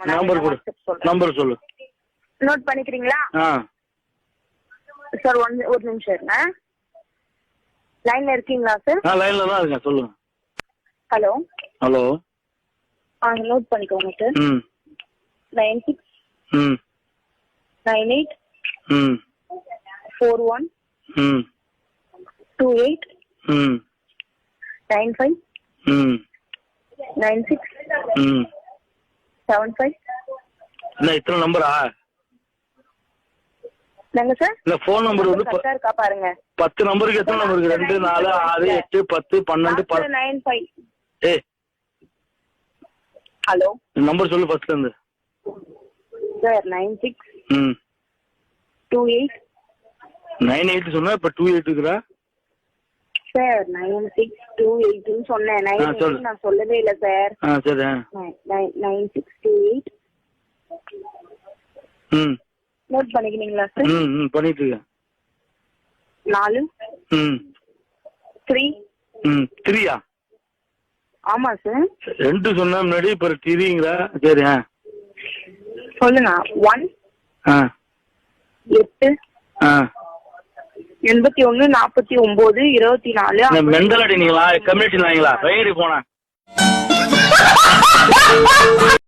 Number கொடு. Number சொல்லு. Note பண்ணிக்கிறீங்களா? சார் ஒன் ஒரு நிமிஷம் இருங்க. லைன்ல இருக்கீங்களா சார் நான் லைன்ல தான் இருக்கேன். சொல்லுங்க ஹலோ ஹலோ ஆ நோட் பண்ணிக்கோங்க சார் ம். நைன் சிக்ஸ் ம். நைன் எயிட் ம். ஃபோர் ஒன் ம். டூ எயிட் ம். நைன் ஃபைவ் ம். நைன் சிக்ஸ் ம். செவன் ஃபைவ் என்ன இத்தனை நம்பரா? நாங்க சார்? இந்த ஃபோன் நம்பர் வந்து ப- கரெக்டா இருக்கா பாருங்க. பத்து நம்பருக்கு எத்தனை நம்பர் இருக்கு? ரெண்டு நாலு ஆறு எட்டு பத்து பன்னெண்டு ப நைன் ஃபைவ் ஏய் ஹலோ நம்பர் சொல்லு ஃபர்ஸ்ட்ல இருந்து. சார் நைன் சிக்ஸ் ம். டூ எயிட் நைன் எயிட் சொன்னா இப்ப டூ எயிட் இருக்கிறா சார். நைன் சிக்ஸ் டூ எயிட்னு சொன்னேன். நைன் சொல்லு. நான் சொல்லவே இல்லை சார். ஆ சரி. நைன் சிக்ஸ் டூ எயிட் ம். நோட் பண்ணிக்கிறீங்களா சார்? ம் ம் பண்ணிட்டு இருக்கேன் நாலு. ம். த்ரீ ம் த்ரீயா ஆமா சார். ரெண்டு சொன்ன முன்னாடி இப்ப த்ரீங்களா சரி ஆ. சொல்லுங்க ஒன் ஆ. எட்டு. ஆ. எண்பத்தி ஒன்னு நாற்பத்தி ஒன்பது இருபத்தி நாலு மெண்டல் அடினீங்களா? கம்யூனிட்டி வயிறு போனேன்